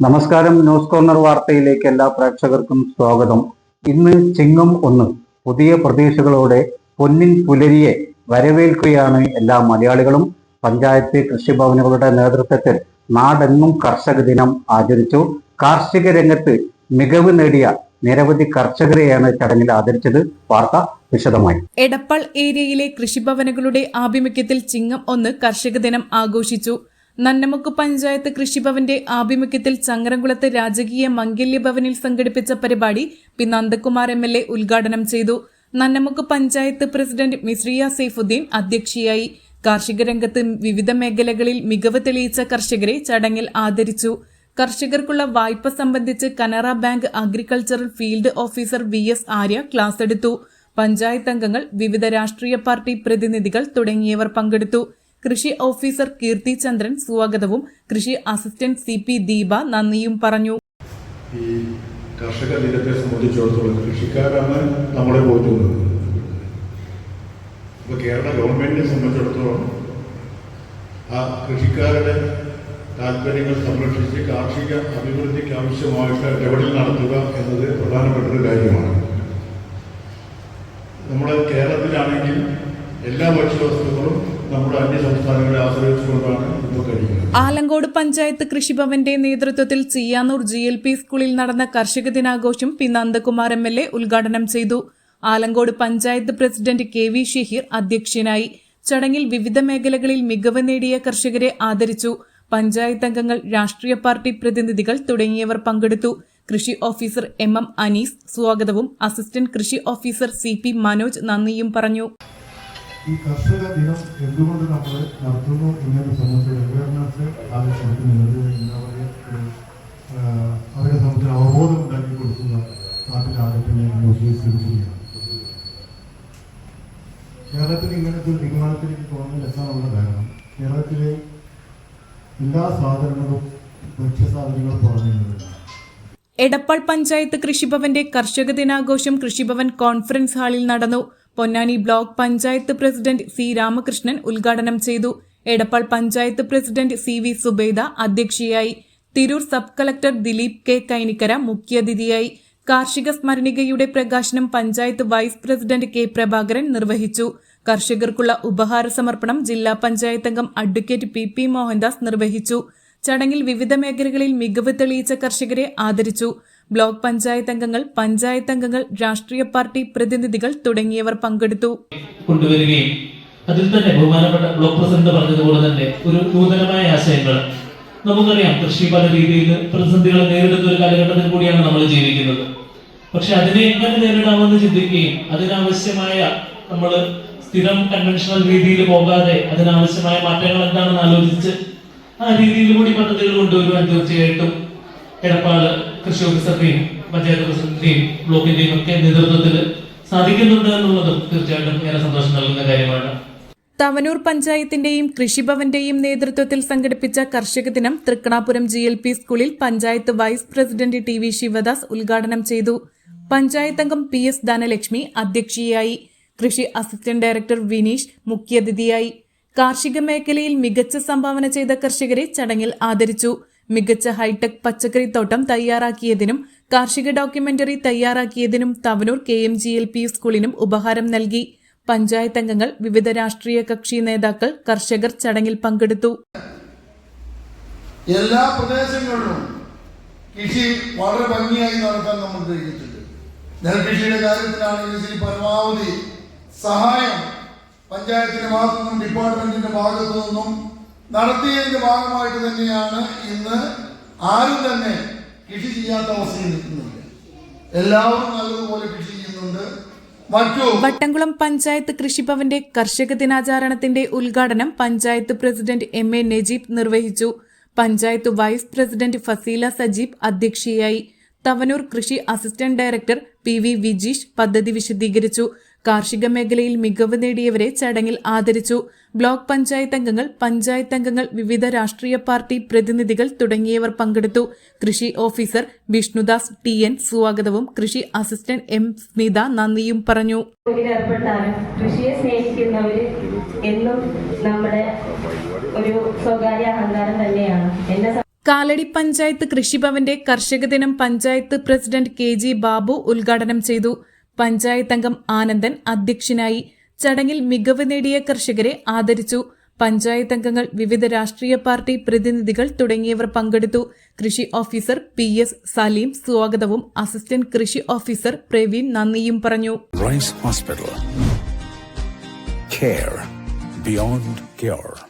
നമസ്കാരം news corner വാർത്തയിലേക്ക് എല്ലാ പ്രേക്ഷകർക്കും സ്വാഗതം. ഇന്ന് ചിങ്ങം ഒന്ന് പുതിയ പ്രതീക്ഷകളോടെ പൊന്നിൻ പുലരിയെ വരവേൽക്കുകയാണ് എല്ലാ മലയാളികളും. പഞ്ചായത്ത് കൃഷിഭവനുകളുടെ നേതൃത്വത്തിൽ നാടെങ്ങും കർഷക ദിനം ആചരിച്ചു. കാർഷിക രംഗത്ത് മികവ് നേടിയ നിരവധി കർഷകരെയാണ് ചടങ്ങിൽ ആദരിച്ചത്. വാർത്ത വിശദമായി. എടപ്പാൾ ഏരിയയിലെ കൃഷിഭവനുകളുടെ ആഭിമുഖ്യത്തിൽ ചിങ്ങം ഒന്ന് കർഷക ദിനം ആഘോഷിച്ചു. നന്നമുക്ക് പഞ്ചായത്ത് കൃഷിഭവന്റെ ആഭിമുഖ്യത്തിൽ ചങ്ങരംകുളത്ത് രാജകീയ മംഗല്യ ഭവനിൽ സംഘടിപ്പിച്ച പരിപാടി P Nandakumar M L A ഉദ്ഘാടനം ചെയ്തു. നന്നമുക്ക് പഞ്ചായത്ത് പ്രസിഡന്റ് മിസ്രിയ സൈഫുദ്ദീൻ അധ്യക്ഷയായി. കാർഷിക രംഗത്ത് വിവിധ മേഖലകളിൽ മികവ് തെളിയിച്ച കർഷകരെ ചടങ്ങിൽ ആദരിച്ചു. കർഷകർക്കുള്ള വായ്പ സംബന്ധിച്ച് Canara bank agricultural field officer V S Arya class എടുത്തു. പഞ്ചായത്ത് അംഗങ്ങൾ വിവിധ രാഷ്ട്രീയ പാർട്ടി പ്രതിനിധികൾ തുടങ്ങിയവർ പങ്കെടുത്തു. കൃഷി ഓഫീസർ കീർത്തി ചന്ദ്രൻ സ്വാഗതവും. കൃഷി അസിസ്റ്റന്റ് സി പി ദീപ നന്ദിയും പറഞ്ഞു. ഈ കർഷക ദിനത്തെ സംബന്ധിച്ചിടത്തോളം കൃഷിക്കാരാണ് നമ്മളെ പോറ്റുന്നത് ഇപ്പോൾ കേരള ഗവൺമെന്റിനെ സംബന്ധിച്ചിടത്തോളം ആ കൃഷിക്കാരുടെ താല്പര്യങ്ങൾ സംരക്ഷിച്ച് കാർഷിക അഭിവൃദ്ധിക്ക് ആവശ്യമായിട്ട് ഇടപെടൽ നടത്തുക എന്നത് പ്രധാനപ്പെട്ട ഒരു കാര്യമാണ്. നമ്മുടെ കേരളത്തിലാണെങ്കിൽ എല്ലാ ഭക്ഷ്യവസ്തുക്കളും നമ്മുടെ അന്യ സംസ്ഥാനങ്ങളെ ആശ്രയിച്ചുകൊണ്ടാണ് ആലങ്കോട് പഞ്ചായത്ത് കൃഷിഭവന്റെ നേതൃത്വത്തിൽ ചീയാന്നൂർ ജി എൽ പി സ്കൂളിൽ നടന്ന കർഷക ദിനാഘോഷം P Nandakumar M L A ഉദ്ഘാടനം ചെയ്തു. Alancode panchayat president K V Shaheer അധ്യക്ഷനായി ചടങ്ങിൽ വിവിധ മേഖലകളിൽ മികവ് നേടിയ കർഷകരെ ആദരിച്ചു. പഞ്ചായത്ത് അംഗങ്ങൾ രാഷ്ട്രീയ പാർട്ടി പ്രതിനിധികൾ തുടങ്ങിയവർ പങ്കെടുത്തു. കൃഷി ഓഫീസർ എം എം അനീസ് സ്വാഗതവും അസിസ്റ്റന്റ് കൃഷി ഓഫീസർ സി പി മനോജ് നന്ദിയും പറഞ്ഞു. ഈ കർഷക ദിനം എന്തുകൊണ്ട് നമ്മൾ നടത്തുന്നു എന്നതിനെ സംബന്ധിച്ച് അവയർനെസ് ആവശ്യപ്പെടുത്തുന്നത് എന്താ പറയുക അവരെ സംബന്ധിച്ച് അവബോധം ഉണ്ടാക്കി കൊടുക്കുന്ന നാട്ടിലാകട്ടെ ഞാൻ ഉദ്ദേശിച്ചിരിക്കുകയാണ് കേരളത്തിൽ ഇങ്ങനത്തെ ഒരു തീരുമാനത്തിലേക്ക് പോകുന്നതിൽ രസമുള്ള കാരണം കേരളത്തിലെ എല്ലാ സാധനങ്ങളും ഭക്ഷ്യസാധനങ്ങളും പുറമേണ്ടതില്ല എടപ്പാൾ പഞ്ചായത്ത് കൃഷിഭവന്റെ കർഷക ദിനാഘോഷം കൃഷിഭവൻ കോൺഫറൻസ് ഹാളിൽ നടന്നു. Ponnani block panchayat president C Ramakrishnan ഉദ്ഘാടനം ചെയ്തു. Edappal panchayat president C V Zubaida അധ്യക്ഷയായി. Tirur sub collector Dileep K Kainikkara മുഖ്യാതിഥിയായി. കാർഷിക സ്മരണികയുടെ പ്രകാശനം panchayat vice president K Prabhakaran നിർവഹിച്ചു. കർഷകർക്കുള്ള ഉപഹാര സമർപ്പണം ജില്ലാ പഞ്ചായത്ത് അംഗം അഡ്വക്കേറ്റ് പി പി മോഹൻദാസ് നിർവഹിച്ചു. ചടങ്ങിൽ വിവിധ മേഖലകളിൽ മികവ് തെളിയിച്ച കർഷകരെ ആദരിച്ചു. ബ്ലോക്ക് പഞ്ചായത്ത് അംഗങ്ങൾ പഞ്ചായത്ത് അംഗങ്ങൾ രാഷ്ട്രീയ പാർട്ടി പ്രതിനിധികൾ തുടങ്ങിയവർ പങ്കെടുത്തു. കൊണ്ടുവരികയും അതിൽ തന്നെ ബഹുമാനപ്പെട്ട ബ്ലോക്ക് പ്രസിഡന്റ് പറഞ്ഞതുപോലെ തന്നെ ഒരു നൂതനമായ ആശയങ്ങൾ. നമുക്കറിയാം കൃഷി പല രീതിയിൽ പ്രതിസന്ധികൾ നേരിടുന്ന ഒരു കാലഘട്ടത്തിൽ കൂടിയാണ് നമ്മൾ ജീവിക്കുന്നത്. പക്ഷെ അതിനെ എങ്ങനെ നേരിടാമെന്ന് ചിന്തിക്കുകയും അതിനാവശ്യമായ നമ്മൾ സ്ഥിരം കൺവെൻഷണൽ രീതിയിൽ പോകാതെ അതിനാവശ്യമായ മാറ്റങ്ങൾ എന്താണെന്ന് ആലോചിച്ച് ആ രീതിയിൽ കൂടി പദ്ധതികൾ കൊണ്ടുവരുവാൻ തീർച്ചയായിട്ടും എടപ്പാട് കൃഷി ഓഫീസറുടെയും പഞ്ചായത്ത് പ്രസിഡന്റിന്റെയും ബ്ലോക്കിന്റെയും ഒക്കെ നേതൃത്വത്തിൽ സാധിക്കുന്നുണ്ട് എന്നുള്ളതും തീർച്ചയായിട്ടും ഏറെ സന്തോഷം നൽകുന്ന കാര്യമാണ്. തവനൂർ പഞ്ചായത്തിന്റെയും കൃഷിഭവന്റെയും നേതൃത്വത്തിൽ സംഘടിപ്പിച്ച കർഷക ദിനം തൃക്കണാപുരം ജി എൽ പി സ്കൂളിൽ panchayat vice president T V Sivadas ഉദ്ഘാടനം ചെയ്തു. പഞ്ചായത്ത് അംഗം പി എസ് ധനലക്ഷ്മി അധ്യക്ഷയായി. കൃഷി അസിസ്റ്റന്റ് ഡയറക്ടർ വിനീഷ് മുഖ്യാതിഥിയായി. കാർഷിക മേഖലയിൽ മികച്ച സംഭാവന ചെയ്ത കർഷകരെ ചടങ്ങിൽ ആദരിച്ചു. മികച്ച ഹൈടെക് പച്ചക്കറി തോട്ടം തയ്യാറാക്കിയതിനും കാർഷിക documentary തയ്യാറാക്കിയതിനും Thavanur K M G L P സ്കൂളിനും ഉപഹാരം നൽകി. പഞ്ചായത്ത് അംഗങ്ങൾ വിവിധ രാഷ്ട്രീയ കക്ഷി നേതാക്കൾ കർഷകർ ചടങ്ങിൽ പങ്കെടുത്തു. എല്ലാ പ്രദേശങ്ങളിലും കൃഷി വളരെ ഭംഗിയായി നടത്താൻ നമ്മൾ കഴിഞ്ഞിട്ടുണ്ട്. നെൽകൃഷിയുടെ കാര്യത്തിലാണെങ്കിൽ ശരി പരമാവധി സഹായം പഞ്ചായത്തിന്റെ ഭാഗത്തു നിന്നും ഡിപ്പാർട്ട്മെന്റിന്റെ ഭാഗത്തു നിന്നും നടത്തിയതിന്റെ ഭാഗമായിട്ട് തന്നെയാണ് ഇന്ന് ആരും തന്നെ കൃഷി ചെയ്യാത്ത അവസ്ഥയിൽ നിൽക്കുന്നില്ല എല്ലാവരും നല്ലതുപോലെ കൃഷി ചെയ്യുന്നുണ്ട്. വട്ടംകുളം പഞ്ചായത്ത് കൃഷിഭവന്റെ കർഷക ദിനാചരണത്തിന്റെ ഉദ്ഘാടനം panchayat president M A Najeeb നിർവഹിച്ചു. പഞ്ചായത്ത് വൈസ് പ്രസിഡന്റ് ഫസീല സജീബ് അധ്യക്ഷയായി. തവനൂർ കൃഷി assistant director P V Vijeesh പദ്ധതി വിശദീകരിച്ചു. കാർഷിക മേഖലയിൽ മികവ് നേടിയവരെ ചടങ്ങിൽ ആദരിച്ചു. ബ്ലോക്ക് പഞ്ചായത്ത് അംഗങ്ങൾ പഞ്ചായത്ത് അംഗങ്ങൾ വിവിധ രാഷ്ട്രീയ പാർട്ടി പ്രതിനിധികൾ തുടങ്ങിയവർ പങ്കെടുത്തു. കൃഷി ഓഫീസർ വിഷ്ണുദാസ് ടി എൻ സ്വാഗതവും കൃഷി അസിസ്റ്റന്റ് എം സ്മിത നന്ദിയും പറഞ്ഞു. കൃഷിയെ സ്നേഹിക്കുന്നവര് എന്നും നമ്മുടെ ഒരു സ്വകാര്യ അഹങ്കാരം തന്നെയാണ്. എന്നെ കാലടി പഞ്ചായത്ത് കൃഷിഭവന്റെ കർഷക ദിനം panchayat president K G Babu ഉദ്ഘാടനം ചെയ്തു. പഞ്ചായത്ത് അംഗം ആനന്ദൻ അധ്യക്ഷനായി ചടങ്ങിൽ മികവ് നേടിയ കർഷകരെ ആദരിച്ചു. പഞ്ചായത്ത് അംഗങ്ങൾ വിവിധ രാഷ്ട്രീയ പാർട്ടി പ്രതിനിധികൾ തുടങ്ങിയവർ പങ്കെടുത്തു. കൃഷി ഓഫീസർ പി എസ് സലീം സ്വാഗതവും അസിസ്റ്റന്റ് കൃഷി ഓഫീസർ പ്രവീൺ നന്ദിയും പറഞ്ഞു. Rise hospital beyond.